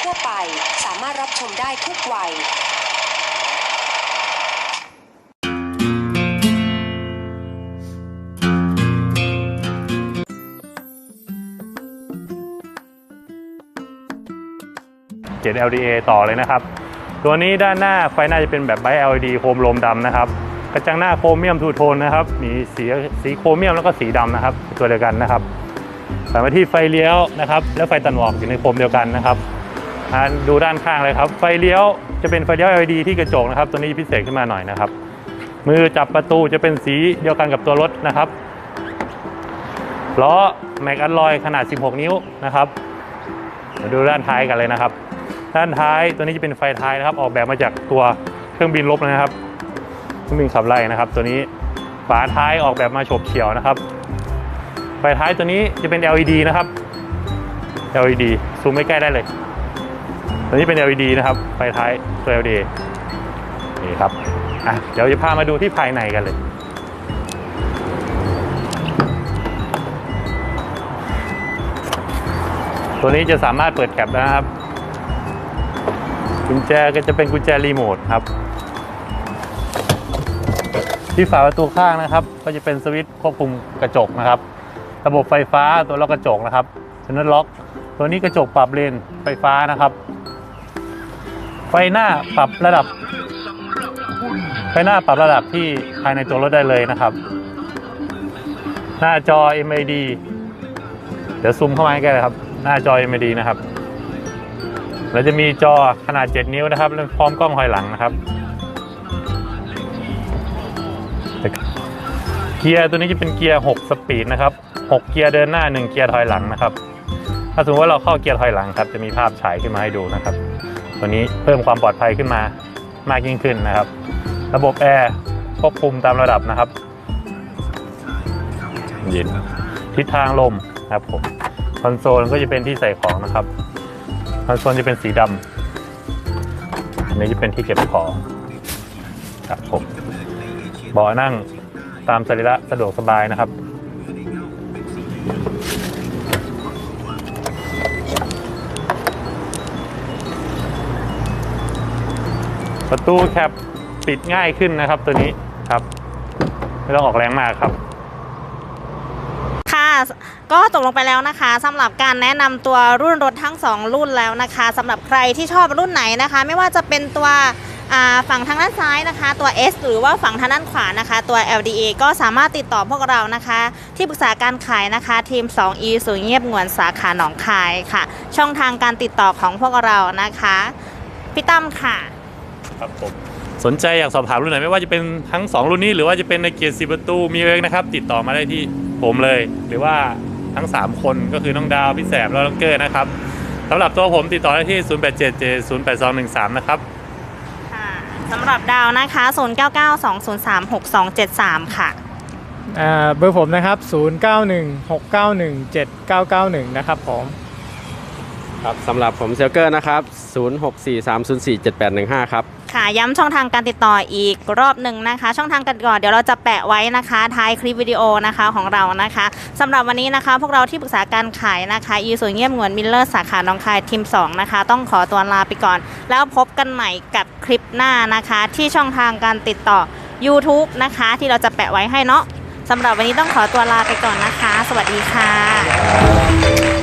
ทั่วไป สามารถรับชมได้ทุกวัย7 LDA ต่อเลยนะครับ ตัวนี้ด้านหน้าไฟหน้าจะเป็นแบบไบ LED โคมโลมดำนะครับ กระจังหน้าโครเมียมทูโทนนะครับ มีสีสีโครเมียมแล้วก็สีดำนะครับตัวเดียวกันนะครับสามารถที่ไฟเลี้ยวนะครับ และไฟตัดหมอกอยู่ในโคมเดียวกันนะครับ ดูด้านข้างเลยครับ ไฟเลี้ยวจะเป็นไฟเลี้ยว LED ที่กระจกนะครับ ตัวนี้พิเศษขึ้นมาหน่อยนะครับ มือจับประตูจะเป็นสีเดียวกันกับตัวรถนะครับ ล้อแม็กอัลลอยขนาด 16 นิ้วนะครับมาดูด้านท้ายกันเลยนะครับ ด้านท้ายตัวนี้จะเป็นไฟท้ายนะครับ ออกแบบมาจากตัวเครื่องบินลบนะครับ เครื่องบินขับไล่นะครับ ตัวนี้ฝาท้ายออกแบบมาโฉบเฉี่ยวนะครับ ไฟท้ายตัวนี้จะเป็น LED นะครับ LED ซูมใกล้ๆได้เลย ตัวนี้เป็น LED นะครับ ไฟท้ายตัว LED นี่ครับอะเดี๋ยวจะพามาดูที่ภายในกันเลยตัวนี้จะสามารถเปิดแคปได้นะครับ กุญแจก็จะเป็นกุญแจรีโมทครับ ที่ฝาประตูข้างนะครับ ก็จะเป็นสวิตช์ควบคุมกระจกนะครับ ระบบไฟฟ้าตัวล็อกกระจกนะครับชนล็อก ตัวนี้กระจกปรับเลนไฟฟ้านะครับ ฟหน้าปรับระดับ ไฟหน้าปรับระดับที่ภายในตัวรถได้เลยนะครับ หน้าจอ MID เดี๋ยวซูมเข้ามาให้ใกล้เลยครับ หน้าจอ MID นะครับแล้วจะมีจอขนาด 7 นิ้วนะครับพร้อมกล้องถอยหลังนะครับเกียร์ตัวนี้จะเป็นเกียร์ 6 สปีดนะครับ 6 เกียร์เดินหน้า 1 เกียร์ถอยหลังนะครับ ถ้าสมมติว่าเราเข้าเกียร์ถอยหลังครับ จะมีภาพฉายขึ้นมาให้ดูนะครับ ตัวนี้เพิ่มความปลอดภัยขึ้นมามากยิ่งขึ้นนะครับ ระบบแอร์ควบคุมตามระดับนะครับเย็นทิศทางลมนะครับผมคอนโซลก็จะเป็นที่ใส่ของนะครับคอนโซลจะเป็นสีดำอันนี้จะเป็นที่เก็บของครับผมเบาะนั่งตามสรีระสะดวกสบายนะครับ ประตูแคปปิดง่ายขึ้นนะครับตัวนี้ครับ ไม่ต้องออกแรงมากครับค่ะก็ตกลงไปแล้วนะคะสำหรับการแนะนำตัวรุ่นรถทั้ง 2 รุ่นแล้วนะคะสำหรับใครที่ชอบรุ่นไหนนะคะ ไม่ว่าจะเป็นตัวฝั่งทางด้านซ้ายนะคะ ตัว S หรือว่าฝั่งทางด้านขวานะคะ ตัว LDA ก็สามารถติดต่อพวกเรานะคะ ที่ปรึกษาการขายนะคะ ทีม 2E ศูนย์เงียบงวนสาขาหนองคายค่ะ ช่องทางการติดต่อของพวกเรานะคะพี่ตั้มค่ะ ครับผมสนใจอยากสอบถามรุ่นไหนไม่ว่าจะเป็นทั้ง 2 รุ่นนี้หรือว่าจะเป็นในเกียร์สีประตูมีเองนะครับติดต่อมาได้ที่ผมเลย หรือว่าทั้ง 3 คนก็คือน้องดาวพี่แสบแล้วน้องเกอร์นะครับสำหรับตัวผมติดต่อได้ที่ 0877082213 นะครับค่ะสำหรับดาวนะคะ 0992036273 ค่ะอ่าเบอร์ผมนะครับ 0916917991 นะครับผมครับสำหรับผมเซลเกอร์นะครับ 0643047815 ครับ ค่ะย้ำช่องทางการติดต่ออีกรอบหนึ่งนะคะ ช่องทางการติดต่อเดี๋ยวเราจะแปะไว้นะคะท้ายคลิปวิดีโอนะคะของเรานะคะสำหรับวันนี้นะคะ พวกเราที่ปรึกษาการขายนะคะอีสุเงียบเหงวนมิลเลอร์สาขาหนองคายทีม2นะคะ ต้องขอตัวลาไปก่อน แล้วพบกันใหม่กับคลิปหน้านะคะ ที่ช่องทางการติดต่อ YouTube นะคะ ที่เราจะแปะไว้ให้เนาะสำหรับวันนี้ต้องขอตัวลาไปก่อนนะคะ สวัสดีค่ะ